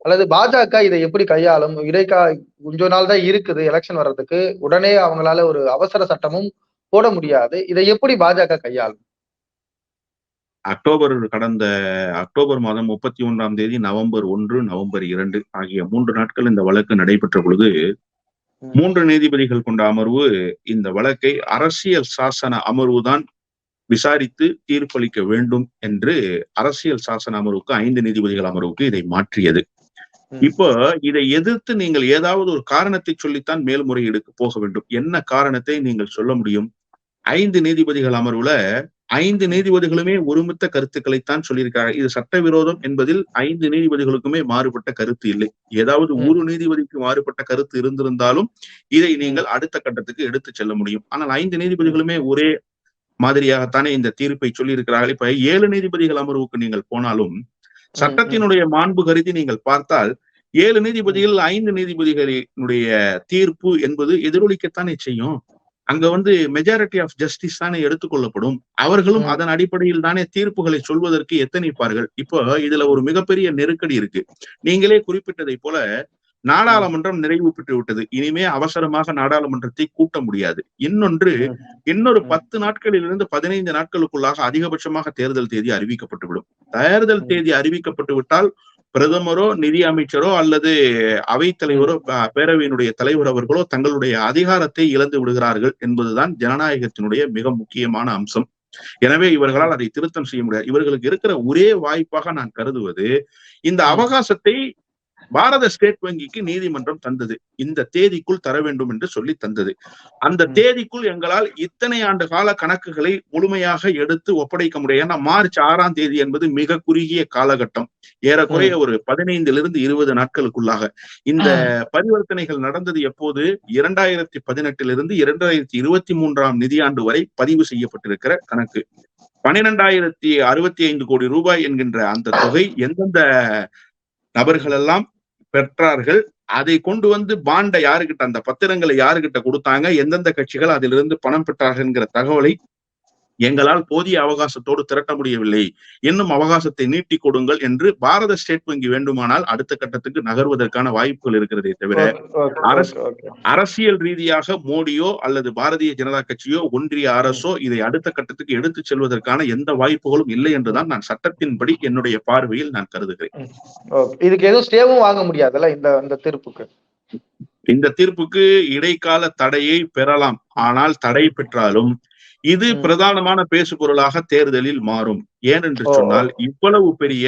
அல்லது பாஜக இதை எப்படி கையாளும் இடைக்கா கொஞ்ச நாள் தான் இருக்குது எலெக்ஷன் வர்றதுக்கு உடனே அவங்களால ஒரு அவசர சட்டமும் போட முடியாது இதை எப்படி பாஜக கையாளும் அக்டோபர் கடந்த அக்டோபர் மாதம் முப்பத்தி ஒன்றாம் தேதி நவம்பர் ஒன்று நவம்பர் இரண்டு ஆகிய மூன்று நாட்கள் இந்த வழக்கு நடைபெற்ற பொழுது. மூன்று நீதிபதிகள் கொண்ட அமர்வு இந்த வழக்கை அரசியல் சாசன அமர்வுதான் விசாரித்து தீர்ப்பளிக்க வேண்டும் என்று அரசியல் சாசன அமர்வுக்கு ஐந்து நீதிபதிகள் அமர்வுக்கு இதை மாற்றியது. இப்போ இதை எதிர்த்து நீங்கள் ஏதாவது ஒரு காரணத்தை சொல்லித்தான் மேல்முறையீடுக்கு போக வேண்டும். என்ன காரணத்தை நீங்கள் சொல்ல முடியும்? ஐந்து நீதிபதிகள் அமர்வுல ஐந்து நீதிபதிகளுமே ஒருமித்த கருத்துக்களைத்தான் சொல்லியிருக்காங்க. இது சட்டவிரோதம் என்பதில் ஐந்து நீதிபதிகளுக்குமே மாறுபட்ட கருத்து இல்லை. ஏதாவது. ஒரு நீதிபதிக்கு மாறுபட்ட கருத்து இருந்திருந்தாலும் இதை நீங்கள் அடுத்த கட்டத்துக்கு எடுத்து செல்ல முடியும். ஆனால் ஐந்து நீதிபதிகளுமே ஒரே மாதிரியாகத்தானே இந்த தீர்ப்பை சொல்லியிருக்கிறார்கள். இப்ப ஏழு நீதிபதிகள் அமர்வுக்கு நீங்கள் போனாலும் சட்டத்தினுடைய மாண்பு கருதி நீங்கள் பார்த்தால் ஏழு நீதிபதிகள் ஐந்து நீதிபதிகளினுடைய தீர்ப்பு என்பது எதிரொலிக்கத்தானே செய்யும். அங்க வந்து மெஜாரிட்டி ஆஃப் ஜஸ்டிஸ் தானே எடுத்துக்கொள்ளப்படும். அவர்களும். அதன் அடிப்படையில் தானே தீர்ப்புகளை சொல்வதற்கு எத்தனைப்பார்கள் இப்போ இதுல ஒரு மிகப்பெரிய நெருக்கடி இருக்கு. நீங்களே குறிப்பிட்டதை போல நாடாளுமன்றம் நிறைவு பெற்று விட்டது இனிமே அவசரமாக நாடாளுமன்றத்தை கூட்ட முடியாது இன்னொன்று. இன்னொரு. பத்து நாட்களிலிருந்து பதினைந்து நாட்களுக்குள்ளாக அதிகபட்சமாக தேர்தல் தேதி அறிவிக்கப்பட்டுவிடும் தேர்தல். தேதி அறிவிக்கப்பட்டு விட்டால் பிரதமரோ நிதி அமைச்சரோ அல்லது அவைத்தலைவரோ பேரவையினுடைய தலைவர் அவர்களோ தங்களுடைய அதிகாரத்தை இழந்து விடுகிறார்கள் என்பதுதான் ஜனநாயகத்தினுடைய மிக முக்கியமான அம்சம் எனவே இவர்களால் அதை திருத்தம் செய்ய முடியாது இவர்களுக்கு இருக்கிற ஒரே வாய்ப்பாக நான் கருதுவது இந்த. அவகாசத்தை பாரத ஸ்டேட் வங்கிக்கு நீதிமன்றம் தந்தது. இந்த தேதிக்குள் தர வேண்டும் என்று சொல்லி தந்தது. அந்த. தேதிக்குள் எங்களால் இத்தனை ஆண்டு கால கணக்குகளை முழுமையாக எடுத்து ஒப்படைக்க முடியும். ஏன்னா மார்ச் ஆறாம் தேதி என்பது மிக குறுகிய காலகட்டம். ஏறக்குறைய ஒரு பதினைந்திலிருந்து இருபது நாட்களுக்குள்ளாக. இந்த பரிவர்த்தனைகள் நடந்தது எப்போது? இரண்டாயிரத்தி பதினெட்டிலிருந்து இரண்டாயிரத்தி இருபத்தி மூன்றாம் நிதியாண்டு வரை பதிவு செய்யப்பட்டிருக்கிற கணக்கு. பனிரெண்டாயிரத்தி அறுபத்தி ஐந்து கோடி ரூபாய் என்கின்ற அந்த தொகை எந்தெந்த நபர்கள் எல்லாம் பெற்றார்கள். அதை கொண்டு வந்து பாண்டை யாருகிட்ட அந்த பத்திரங்களை யாருகிட்ட கொடுத்தாங்க? எந்தெந்த கட்சிகள் அதிலிருந்து பணம் பெற்றார்கள் என்கிற தகவலை எங்களால் போதிய அவகாசத்தோடு திரட்ட முடியவில்லை. இன்னும் அவகாசத்தை நீட்டி கொடுங்கள் என்று பாரத ஸ்டேட் வங்கி வேண்டுமானால் அடுத்த கட்டத்துக்கு நகர்வதற்கான வாய்ப்புகள் இருக்கிறதே தவிர அரசு- அரசியல் ரீதியாக மோடியோ அல்லது பாரதிய ஜனதா கட்சியோ ஒன்றிய அரசோ இதை அடுத்த கட்டத்துக்கு எடுத்துச் செல்வதற்கான எந்த வாய்ப்புகளும் இல்லை என்றுதான் நான் சட்டத்தின்படி என்னுடைய பார்வையில் நான் கருதுகிறேன். இதுக்கு எதுவும் ஸ்டேவும் வாங்க முடியாதுல்ல இந்த இந்த தீர்ப்புக்கு? இந்த தீர்ப்புக்கு இடைக்கால தடையை பெறலாம். ஆனால் தடை பெற்றாலும் இது. பிரதானமான பேசு பொருளாக தேர்தலில் மாறும் ஏனென்று. சொன்னால் இவ்வளவு பெரிய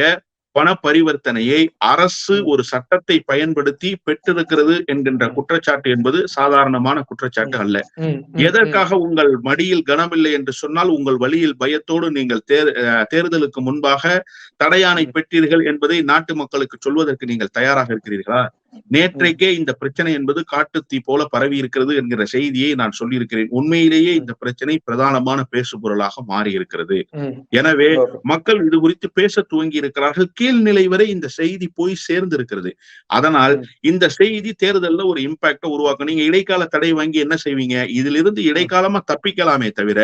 பண பரிவர்த்தனையை அரசு. ஒரு சட்டத்தை பயன்படுத்தி பெற்றிருக்கிறது என்கின்ற. குற்றச்சாட்டு என்பது சாதாரணமான குற்றச்சாட்டு அல்ல. எதற்காக உங்கள் மடியில் கனமில்லை என்று சொன்னால் உங்கள் வழியில் பயத்தோடு நீங்கள் தேர் தேர்தலுக்கு முன்பாக தடையானை. பெற்றீர்கள் என்பதை நாட்டு மக்களுக்கு சொல்வதற்கு நீங்கள் தயாராக இருக்கிறீர்களா நேற்றைக்கே இந்த பிரச்சனை என்பது காட்டுத்தீ போல பரவி இருக்கிறது என்கிற செய்தியை நான் சொல்லியிருக்கிறேன் உண்மையிலேயே இந்த பிரச்சனை பிரதானமான பேசு பொருளாக மாறி இருக்கிறது. எனவே. மக்கள் இது குறித்து பேச துவங்கி இருக்கிறார்கள் கீழ்நிலை வரை இந்த செய்தி போய் சேர்ந்து இருக்கிறது அதனால். இந்த செய்தி தேர்தல்ல ஒரு இம்பாக்ட உருவாக்கும் நீங்க இடைக்கால தடை வாங்கி என்ன செய்வீங்க இதிலிருந்து இடைக்காலமா தப்பிக்கலாமே தவிர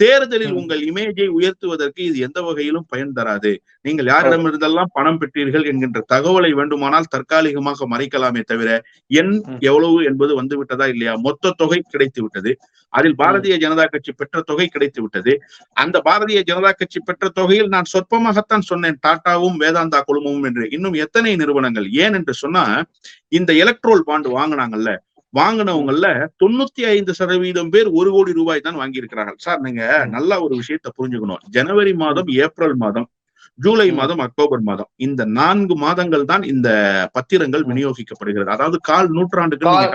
தேர்தலில். உங்கள் இமேஜை உயர்த்துவதற்கு இது எந்த வகையிலும் பயன் தராது நீங்கள் யாரிடமிருந்தெல்லாம் பணம் பெற்றீர்கள் என்கின்ற தகவலை வேண்டுமானால் தற்காலிகமாக மறைக்கலாமே தவிர எண். எவ்வளவு என்பது வந்து விட்டதா இல்லையா? மொத்த தொகை கிடைத்து விட்டது அதில் பாரதிய ஜனதா கட்சி பெற்ற தொகை கிடைத்து விட்டது அந்த பாரதிய ஜனதா கட்சி பெற்ற தொகையில் நான் சொற்பமாகத்தான் சொன்னேன் டாட்டாவும் வேதாந்தா குழுமமும் என்று. இன்னும் எத்தனை நிறுவனங்கள்? ஏன் என்று சொன்னா இந்த எலக்ட்ரோல் பாண்டு வாங்கினாங்கல்ல வாங்கினவங்கல்ல தொண்ணூத்தி ஐந்து சதவீதம் பேர் ஒரு கோடி ரூபாய் தான் வாங்கியிருக்கிறார்கள். சார் நீங்க. நல்லா ஒரு விஷயத்தை புரிஞ்சுக்கணும். ஜனவரி மாதம் ஏப்ரல் மாதம் ஜூலை. மாதம் அக்டோபர் மாதம். இந்த நான்கு மாதங்கள் தான் இந்த பத்திரங்கள். விநியோகிக்கப்படுகிறது. அதாவது கால் நூற்றாண்டுக்கு நீங்க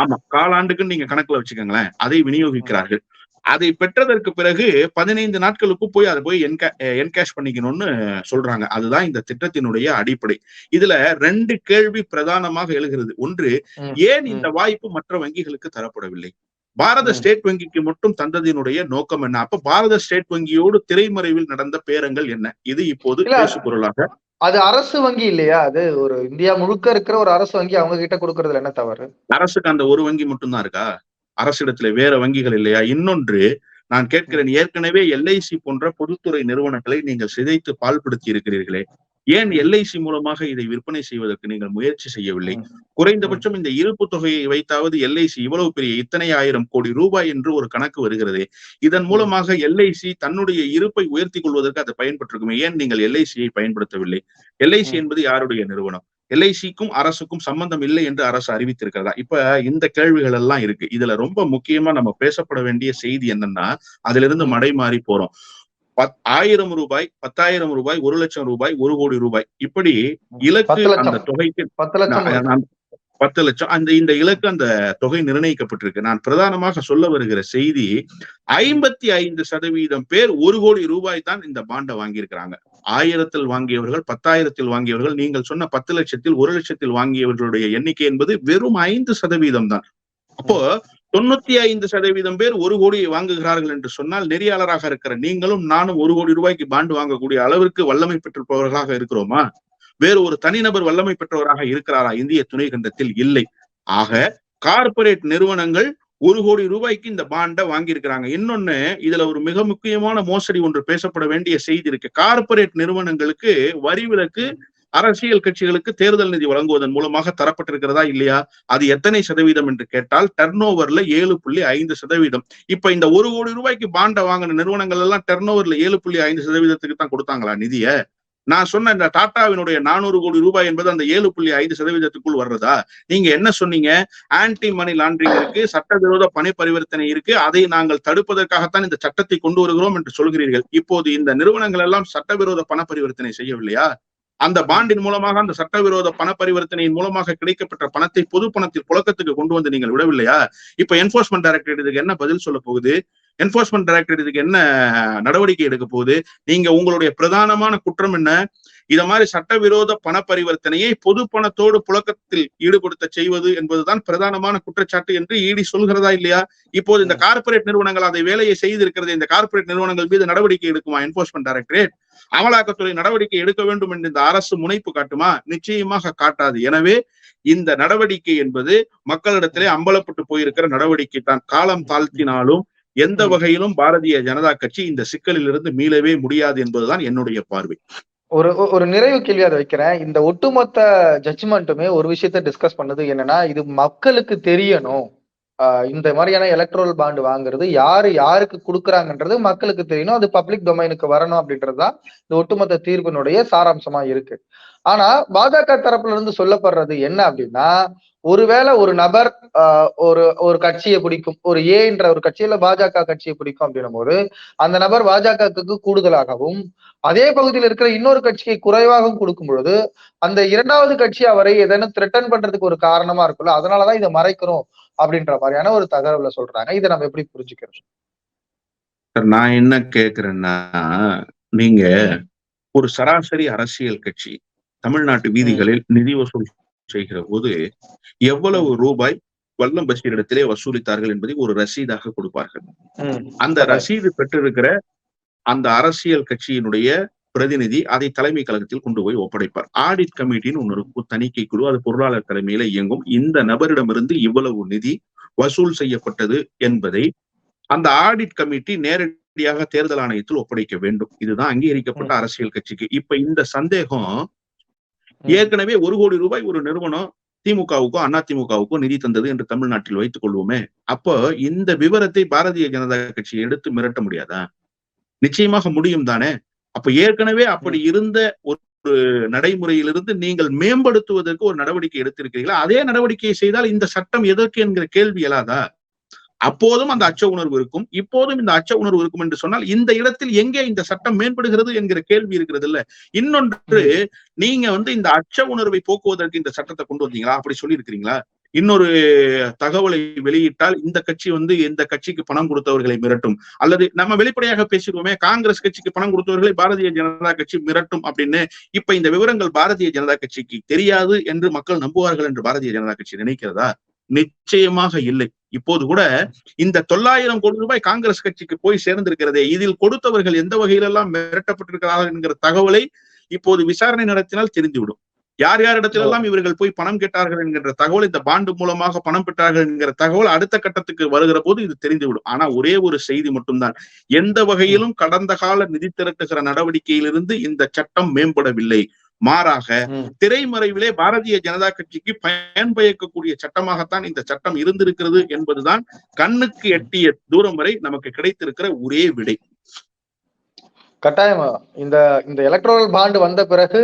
ஆமா காலாண்டுக்கு நீங்க கணக்குல வச்சுக்கோங்களேன். அதை விநியோகிக்கிறார்கள். அதை பெற்றதற்கு பிறகு பதினைந்து நாட்களுக்கு போய் அதை போய் என்கேஷ் பண்ணிக்கணும்னு சொல்றாங்க. அதுதான் இந்த திட்டத்தினுடைய அடிப்படை. இதுல ரெண்டு கேள்வி பிரதானமாக எழுகிறது. ஒன்று. ஏன். இந்த வாய்ப்பு மற்ற வங்கிகளுக்கு தரப்படவில்லை? பாரத. ஸ்டேட் வங்கிக்கு மட்டும் தந்ததினுடைய நோக்கம் என்ன? அப்ப பாரத ஸ்டேட் வங்கியோடு திரைமறைவில் நடந்த பேரங்கள் என்ன? இது இப்போது. பேசு பொருளாக. அது அரசு வங்கி இல்லையா? அது ஒரு இந்தியா முழுக்க இருக்கிற ஒரு அரசு வங்கி அவங்க கிட்ட கொடுக்கறதுல என்ன தவறு? அரசுக்கு அந்த ஒரு வங்கி மட்டும்தான் இருக்கா? அரசிடத்துல வேற வங்கிகள் இல்லையா? இன்னொன்று நான் கேட்கிறேன் ஏற்கனவே எல்ஐசி போன்ற பொதுத்துறை நிறுவனங்களை நீங்கள் சிதைத்து பால்படுத்தி இருக்கிறீர்களே. ஏன் எல்ஐசி மூலமாக இதை விற்பனை செய்வதற்கு நீங்கள் முயற்சி செய்யவில்லை. குறைந்தபட்சம் இந்த இருப்பு தொகையை வைத்தாவது எல்ஐசி இவ்வளவு பெரிய இத்தனை ஆயிரம் கோடி ரூபாய் என்று ஒரு கணக்கு வருகிறது. இதன் மூலமாக எல்ஐசி தன்னுடைய இருப்பை உயர்த்தி கொள்வதற்கு அது பயன்பட்டிருக்குமே. ஏன் நீங்கள் எல்ஐசியை பயன்படுத்தவில்லை? எல்ஐசி. என்பது யாருடைய நிறுவனம்? எல்ஐசிக்கும் அரசுக்கும் சம்பந்தம் இல்லை என்று அரசு அறிவித்திருக்கிறதா? இப்ப இந்த கேள்விகள் எல்லாம் இருக்கு. இதுல ரொம்ப முக்கியமா நம்ம பேசப்பட வேண்டிய செய்தி என்னன்னா அதுல இருந்து மடை மாறி போறோம். பத் ஆயிரம் ரூபாய் பத்தாயிரம் ரூபாய் ஒரு லட்சம் ரூபாய் ஒரு கோடி ரூபாய். இப்படி இலக்கு. அந்த தொகைக்கு லட்சம் பத்து லட்சம். அந்த இந்த இலக்கு அந்த தொகை நிர்ணயிக்கப்பட்டிருக்கு. நான் பிரதானமாக சொல்ல வருகிற செய்தி ஐம்பத்தி ஐந்து சதவீதம் பேர் ஒரு கோடி ரூபாய் தான் இந்த பாண்டை வாங்கியிருக்கிறாங்க. ஆயிரத்தில் வாங்கியவர்கள் பத்தாயிரத்தில் வாங்கியவர்கள் நீங்கள் சொன்ன பத்து லட்சத்தில் ஒரு லட்சத்தில் வாங்கியவர்களுடைய எண்ணிக்கை என்பது வெறும் ஐந்து சதவீதம் தான். அப்போ தொண்ணூத்தி ஐந்து சதவீதம் பேர் ஒரு கோடியை வாங்குகிறார்கள் என்று சொன்னால் நெறியாளராக இருக்கிற நீங்களும் நானும் ஒரு கோடி ரூபாய்க்கு பாண்டு வாங்கக்கூடிய அளவிற்கு வல்லமை பெற்றிருப்பவர்களாக இருக்கிறோமா? வேறு ஒரு தனிநபர் வல்லமை பெற்றவராக இருக்கிறாரா? இந்திய துணை கண்டத்தில் இல்லை. ஆக கார்ப்பரேட் நிறுவனங்கள் ஒரு கோடி ரூபாய்க்கு இந்த பாண்டை வாங்கியிருக்கிறாங்க. இன்னொன்னு இதுல ஒரு மிக முக்கியமான மோசடி ஒன்று பேசப்பட வேண்டிய செய்தி இருக்கு. கார்ப்பரேட் நிறுவனங்களுக்கு வரி விலக்கு அரசியல் கட்சிகளுக்கு தேர்தல் நிதி வழங்குவதன் மூலமாக தரப்பட்டிருக்கிறதா இல்லையா? அது எத்தனை சதவீதம் என்று கேட்டால் டர்ன் ஓவர்ல ஏழு புள்ளி ஐந்து சதவீதம். இப்ப இந்த ஒரு கோடி ரூபாய்க்கு பாண்டை வாங்கின நிறுவனங்கள் எல்லாம் டர்ன் ஓவர்ல ஏழு புள்ளி ஐந்து சதவீதத்துக்கு தான் கொடுத்தாங்களா நிதிய? நான் சொன்ன இந்த டாட்டாவினுடைய நானூறு கோடி ரூபாய் என்பது அந்த ஏழு புள்ளி ஐந்து சதவீதத்துக்குள் வர்றதா? நீங்க என்ன சொன்னீங்க? ஆன்டி மணி லாண்டரிங் இருக்கு சட்டவிரோத பண பரிவர்த்தனை இருக்கு அதை நாங்கள் தடுப்பதற்காகத்தான் இந்த சட்டத்தை கொண்டு வருகிறோம் என்று சொல்கிறீர்கள். இப்போது இந்த நிறுவனங்கள் எல்லாம் சட்டவிரோத பண பரிவர்த்தனை செய்யவில்லையா? அந்த பாண்டின் மூலமாக அந்த சட்டவிரோத பண பரிவர்த்தனையின் மூலமாக கிடைக்கப்பட்ட பணத்தை பொது பணத்தில் புழக்கத்துக்கு கொண்டு வந்து நீங்கள் விடவில்லையா? இப்ப என்போர்ஸ்மெண்ட் டைரக்டரேட் இதுக்கு என்ன பதில் சொல்ல போகுது? என்போர்ஸ்மெண்ட் டைரக்டரேட் இதுக்கு என்ன நடவடிக்கை எடுக்க போகுது? நீங்க உங்களுடைய பிரதானமான குற்றம் என்ன? இத மாதிரி சட்டவிரோத பண பரிவர்த்தனையை பொது பணத்தோடு புழக்கத்தில் ஈடுபடுத்த செய்வது என்பதுதான் பிரதானமான குற்றச்சாட்டு என்று இடி சொல்கிறதா இல்லையா? இப்போது இந்த கார்ப்பரேட் நிறுவனங்கள் அதை வேலையை செய்திருக்கிறது இந்த கார்பரேட் நிறுவனங்கள் மீது நடவடிக்கை எடுக்குமா? என்போர்ஸ்மெண்ட் டைரக்டரேட் அமலாக்கத்துறை நடவடிக்கை எடுக்க வேண்டும் என்று இந்த அரசு முனைப்பு காட்டுமா? நிச்சயமாக காட்டாது. எனவே இந்த நடவடிக்கை என்பது மக்களிடத்திலே அம்பலப்பட்டு போயிருக்கிற நடவடிக்கை தான். காலம் தாழ்த்தினாலும் எந்த வகையிலும் பாரதிய ஜனதா கட்சி இந்த சிக்கலில் இருந்து மீளவே முடியாது என்பதுதான் என்னுடைய பார்வை. ஒரு ஒரு நிறைவு கேள்வி அதை வைக்கிறேன். இந்த ஒட்டுமொத்த ஜட்ஜ்மெண்ட்டுமே ஒரு விஷயத்த டிஸ்கஸ் பண்ணது என்னன்னா இது மக்களுக்கு தெரியணும். ஆஹ் இந்த மாதிரியான எலக்ட்ரல் பாண்டு வாங்குறது யாரு யாருக்கு கொடுக்குறாங்கன்றது மக்களுக்கு தெரியணும். அது பப்ளிக் டொமைனுக்கு வரணும் அப்படின்றதுதான் இந்த ஒட்டுமொத்த தீர்ப்பினுடைய சாராம்சமா இருக்கு. ஆனா பாஜக தரப்புல இருந்து சொல்லப்படுறது என்ன அப்படின்னா ஒருவேளை ஒரு நபர் ஆஹ் ஒரு ஒரு கட்சியை பிடிக்கும் ஒரு ஏன்ற ஒரு கட்சியில பாஜக கட்சியை பிடிக்கும் அப்படின்னும் போது அந்த நபர் பாஜகவுக்கு கூடுதலாகவும் அதே பகுதியில் இருக்கிற இன்னொரு கட்சியை குறைவாகவும் கொடுக்கும் பொழுது அந்த இரண்டாவது கட்சி அவரை எதனும் த்ரெட்டன் பண்றதுக்கு ஒரு காரணமா இருக்குல்ல அதனாலதான் இதை மறைக்கிறோம் அப்படின்ற மாதிரியான ஒரு தகவலை சொல்றாங்க. இதை நம்ம எப்படி புரிஞ்சுக்கிறது நான் என்ன கேக்குறேன்னா நீங்க ஒரு சராசரி அரசியல் கட்சி தமிழ்நாட்டு வீதிகளில் நிதி வசூல் செய்கிற போது எவ்வளவு ரூபாய் வல்லம் பஷீரிடத்திலே வசூலித்தார்கள் என்பதை ஒரு ரசீதாக கொடுப்பார்கள். அந்த ரசீது பெற்றிருக்கிற அந்த அரசியல் கட்சியினுடைய பிரதிநிதி அதை தலைமை கழகத்தில் கொண்டு போய் ஒப்படைப்பார். ஆடிட் கமிட்டின்னு ஒன்று இருக்கும். தணிக்கை குழு அது பொருளாளர் தலைமையில இயங்கும். இந்த நபரிடமிருந்து இவ்வளவு நிதி வசூல் செய்யப்பட்டது என்பதை அந்த ஆடிட் கமிட்டி நேரடியாக தேர்தல் ஆணையத்தில் ஒப்படைக்க வேண்டும். இதுதான் அங்கீகரிக்கப்பட்ட அரசியல் கட்சிக்கு. இப்ப இந்த சந்தேகம் ஏற்கனவே ஒரு கோடி ரூபாய் ஒரு நிறுவனம் திமுகவுக்கோ அதிமுகவுக்கோ நிதி தந்தது என்று தமிழ்நாட்டில் வைத்துக் கொள்வோமே. அப்போ இந்த விவரத்தை பாரதிய ஜனதா கட்சி எடுத்து மிரட்ட முடியாதா? நிச்சயமாக முடியும் தானே? அப்ப ஏற்கனவே அப்படி இருந்த ஒரு நடைமுறையிலிருந்து நீங்கள் மேம்படுத்துவதற்கு ஒரு நடவடிக்கை எடுத்திருக்கிறீர்களா? அதே நடவடிக்கையை செய்தால் இந்த சட்டம் எதற்கு என்கிற கேள்வி எழாதா? அப்போதும் அந்த அச்ச உணர்வு இருக்கும். இப்போதும் இந்த அச்ச உணர்வு இருக்கும் என்று சொன்னால் இந்த இடத்தில் எங்கே இந்த சட்டம் மேம்படுகிறது என்கிற கேள்வி இருக்கிறது இல்ல. இன்னொன்று நீங்க வந்து இந்த அச்ச உணர்வை போக்குவதற்கு இந்த சட்டத்தை கொண்டு வந்தீங்களா? அப்படி சொல்லி இருக்கிறீங்களா இன்னொரு தகவலை வெளியிட்டால் இந்த கட்சி வந்து இந்த கட்சிக்கு பணம் கொடுத்தவர்களை மிரட்டும். அல்லது நம்ம வெளிப்படையாக பேசிடுவோமே காங்கிரஸ் கட்சிக்கு பணம் கொடுத்தவர்களை பாரதிய ஜனதா கட்சி மிரட்டும் அப்படின்னு இப்ப இந்த விவரங்கள் பாரதிய ஜனதா கட்சிக்கு தெரியாது என்று மக்கள் நம்புவார்கள் என்று பாரதிய ஜனதா கட்சி நினைக்கிறதா? நிச்சயமாக இல்லை. இப்போது கூட இந்த தொள்ளாயிரம் கோடி ரூபாய் காங்கிரஸ் கட்சிக்கு போய் சேர்ந்திருக்கிறதே இதில் கொடுத்தவர்கள் எந்த வகையிலெல்லாம் மிரட்டப்பட்டிருக்கிறார்கள் என்கிற தகவலை இப்போது விசாரணை நடத்தினால் தெரிந்துவிடும். யார் யாரிடத்திலெல்லாம் இவர்கள் போய் பணம் கேட்டார்கள் என்கிற தகவல் இந்த பாண்டு மூலமாக பணம் பெற்றார்கள் என்கிற தகவல் அடுத்த கட்டத்துக்கு வருகிற போது இது தெரிந்துவிடும். ஆனா ஒரே ஒரு செய்தி மட்டும்தான். எந்த வகையிலும் கடந்த கால நிதி திரட்டுகிற நடவடிக்கையிலிருந்து இந்த சட்டம் மேம்படவில்லை. மாறாக திரைமறைவிலே பாரதிய ஜனதா கட்சிக்கு பயன் பயக்கக்கூடிய சட்டமாகத்தான் இந்த சட்டம் இருந்திருக்கிறது என்பதுதான் கண்ணுக்கு எட்டிய தூரம் வரை நமக்கு கிடைத்திருக்கிற ஒரே விடை. கட்டாயமா. இந்த இந்த எலக்ட்ரல் பாண்டு வந்த பிறகு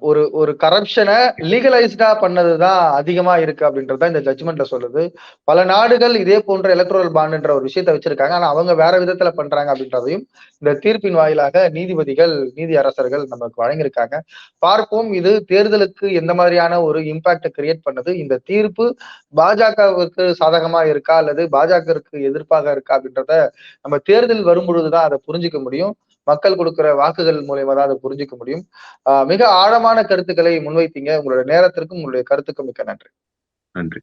ஒரு ஒரு கரப்ஷனை லீகலைஸ்டா பண்ணதுதான் அதிகமா இருக்கு அப்படின்றத இந்த ஜட்ஜ்மெண்ட்ல சொல்லுது. பல நாடுகள் இதே போன்ற எலக்ட்ரல் பாண்டுன்ற ஒரு விஷயத்த வச்சிருக்காங்க. ஆனா அவங்க வேற விதத்துல பண்றாங்க அப்படின்றதையும் இந்த தீர்ப்பின் வாயிலாக நீதிபதிகள் நீதி அரசர்கள் நமக்கு வழங்கியிருக்காங்க. பார்ப்போம் இது தேர்தலுக்கு எந்த மாதிரியான ஒரு இம்பாக்ட கிரியேட் பண்ணது? இந்த தீர்ப்பு பாஜகவுக்கு சாதகமா இருக்கா? அல்லது பாஜகவுக்கு எதிர்ப்பாக இருக்கா அப்படின்றத நம்ம தேர்தல் வரும்பொழுதுதான் அதை புரிஞ்சுக்க முடியும். மக்கள் கொடுக்கிற வாக்குகள் மூலயமா தான் அதை புரிஞ்சுக்க முடியும். மிக ஆழமான கருத்துக்களை முன்வைத்தீங்க. உங்களோட நேரத்திற்கும் உங்களுடைய கருத்துக்கும் மிக்க நன்றி. நன்றி.